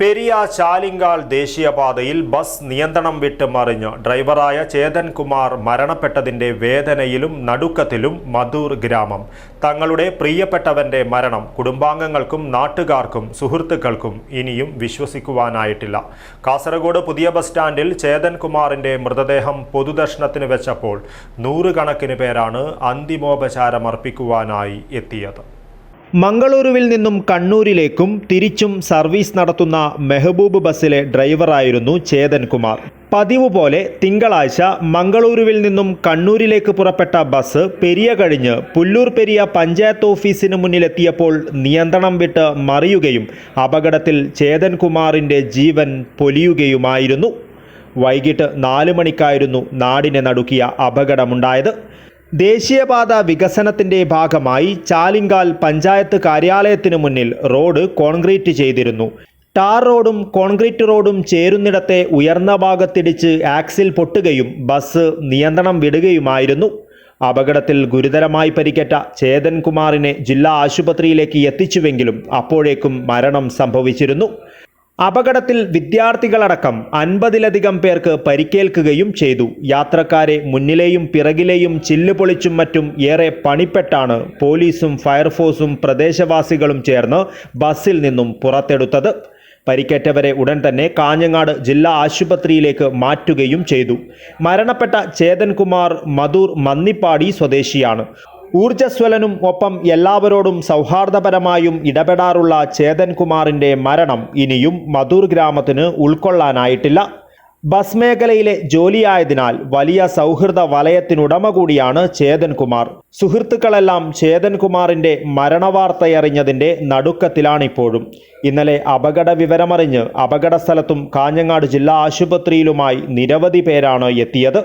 പെരിയ ചാലിങ്കാൽ ദേശീയപാതയിൽ ബസ് നിയന്ത്രണം വിട്ട് മറിഞ്ഞ്. ഡ്രൈവറായ ചേതൻ കുമാർ മരണപ്പെട്ടതിന്റെ വേദനയിലും നടുക്കത്തിലും മധൂർ ഗ്രാമം. തങ്ങളുടെ പ്രിയപ്പെട്ടവന്റെ മരണം കുടുംബാംഗങ്ങൾക്കും നാട്ടുകാർക്കും സുഹൃത്തുക്കൾക്കും ഇനിയും വിശ്വസിക്കുവാനായിട്ടില്ല. കാസർഗോഡ് പുതിയ ബസ് സ്റ്റാൻഡിൽ ചേതൻ കുമാറിന്റെ മൃതദേഹം പൊതുദർശനത്തിന് വെച്ചപ്പോൾ നൂറുകണക്കിന് പേരാണ് അന്തിമോപചാരമർപ്പിക്കുവാനായി എത്തിയത്. മംഗളൂരുവിൽ നിന്നും കണ്ണൂരിലേക്കും തിരിച്ചും സർവീസ് നടത്തുന്ന മെഹബൂബ് ബസ്സിലെ ഡ്രൈവറായിരുന്നു ചേതൻ കുമാർ. പതിവ് പോലെ തിങ്കളാഴ്ച മംഗളൂരുവിൽ നിന്നും കണ്ണൂരിലേക്ക് പുറപ്പെട്ട ബസ് പെരിയ കഴിഞ്ഞ് പുല്ലൂർ പെരിയ പഞ്ചായത്ത് ഓഫീസിന് മുന്നിലെത്തിയപ്പോൾ നിയന്ത്രണം വിട്ട് മറിയുകയും അപകടത്തിൽ ചേതൻ കുമാറിന്റെ ജീവൻ പൊലിയുകയുമായിരുന്നു. വൈകിട്ട് നാല് മണിക്കായിരുന്നു നാടിനെ നടുക്കിയ അപകടമുണ്ടായത്. ദേശീയപാത വികസനത്തിന്റെ ഭാഗമായി ചാലിങ്കാൽ പഞ്ചായത്ത് കാര്യാലയത്തിനു മുന്നിൽ റോഡ് കോൺക്രീറ്റ് ചെയ്തിരുന്നു. ടാർ റോഡും കോൺക്രീറ്റ് റോഡും ചേരുന്നിടത്തെ ഉയർന്ന ഭാഗത്തിടിച്ച് ആക്സിൽ പൊട്ടുകയും ബസ് നിയന്ത്രണം വിടുകയുമായിരുന്നു. അപകടത്തിൽ ഗുരുതരമായി പരിക്കേറ്റ ചേതൻ കുമാറിനെ ജില്ലാ ആശുപത്രിയിലേക്ക് എത്തിച്ചുവെങ്കിലും അപ്പോഴേക്കും മരണം സംഭവിച്ചിരുന്നു. അപകടത്തിൽ വിദ്യാർത്ഥികളടക്കം അൻപതിലധികം പേർക്ക് പരിക്കേൽക്കുകയും ചെയ്തു. യാത്രക്കാരെ മുന്നിലെയും പിറകിലെയും ചില്ലുപൊളിച്ചും മറ്റും ഏറെ പണിപ്പെട്ടാണ് പോലീസും ഫയർഫോഴ്സും പ്രദേശവാസികളും ചേർന്ന് ബസ്സിൽ നിന്നും പുറത്തെടുത്തത്. പരിക്കേറ്റവരെ ഉടൻ തന്നെ കാഞ്ഞങ്ങാട് ജില്ലാ ആശുപത്രിയിലേക്ക് മാറ്റുകയും ചെയ്തു. മരണപ്പെട്ട ചേതൻകുമാർ മധൂർ മന്നിപ്പാടി സ്വദേശിയാണ്. ഊർജസ്വലനും ഒപ്പം എല്ലാവരോടും സൗഹാർദ്ദപരമായും ഇടപെടാറുള്ള ചേതൻ കുമാറിന്റെ മരണം ഇനിയും മധൂർ ഗ്രാമത്തിന് ഉൾക്കൊള്ളാനായിട്ടില്ല. ബസ് മേഖലയിലെ ജോലിയായതിനാൽ വലിയ സൗഹൃദ വലയത്തിനുടമ കൂടിയാണ് ചേതൻ കുമാർ സുഹൃത്തുക്കളെല്ലാം ചേതൻ കുമാറിന്റെ മരണവാർത്തയറിഞ്ഞതിന്റെ നടുക്കത്തിലാണിപ്പോഴും. ഇന്നലെ അപകട വിവരമറിഞ്ഞ് അപകട സ്ഥലത്തും കാഞ്ഞങ്ങാട് ജില്ലാ ആശുപത്രിയിലുമായി നിരവധി പേരാണ് എത്തിയത്.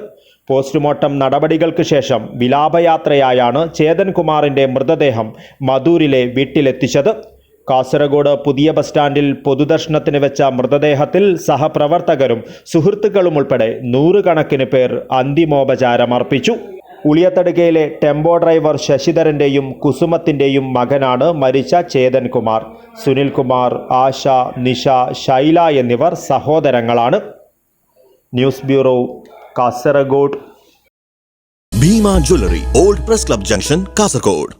പോസ്റ്റ്മോർട്ടം നടപടികൾക്ക് ശേഷം വിലാപയാത്രയായാണ് ചേതൻകുമാറിന്റെ മൃതദേഹം മധൂരിലെ വീട്ടിലെത്തിച്ചത്. കാസർഗോഡ് പുതിയ ബസ് സ്റ്റാൻഡിൽ പൊതുദർശനത്തിന് വെച്ച മൃതദേഹത്തിൽ സഹപ്രവർത്തകരും സുഹൃത്തുക്കളും ഉൾപ്പെടെ നൂറുകണക്കിന് പേർ അന്തിമോപചാരമർപ്പിച്ചു ഉളിയത്തടുകയിലെ ടെമ്പോ ഡ്രൈവർ ശശിധരന്റെയും കുസുമത്തിന്റെയും മകനാണ് മരിച്ച ചേതൻകുമാർ. സുനിൽകുമാർ ആശ നിഷ ശൈല എന്നിവർ സഹോദരങ്ങളാണ്. News bureau Kasaragod Bhima jewellery old press club junction Kasaragod